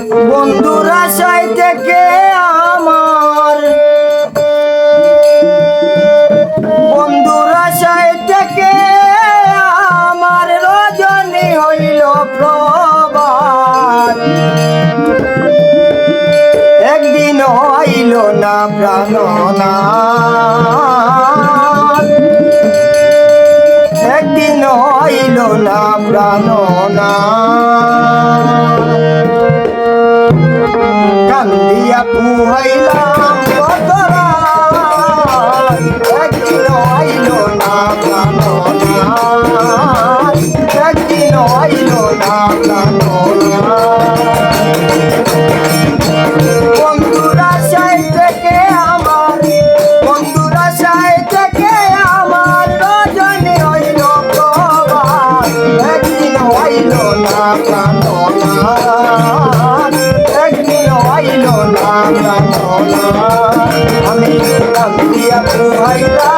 বন্ধুরা সাই থেকে আমার। বন্ধুরা সাই থেকে আমার রজনী হইল প্রবাদ একদিন হইল না প্রাণনা একদিন হইল না প্রাণ আমি দিয়া তুই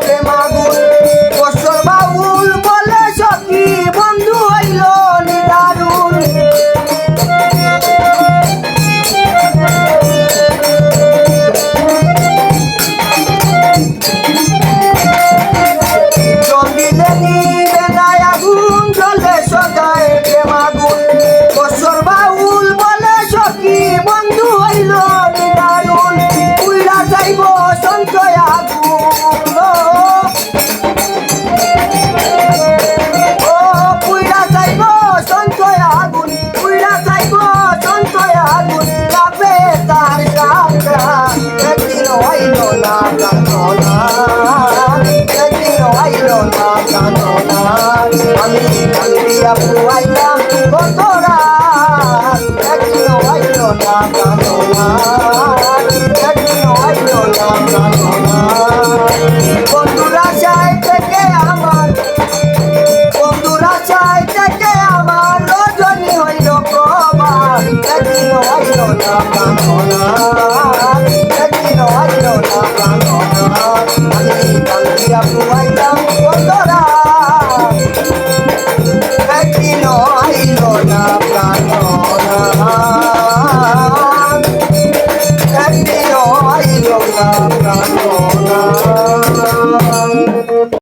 প্রেম আগুন কামনা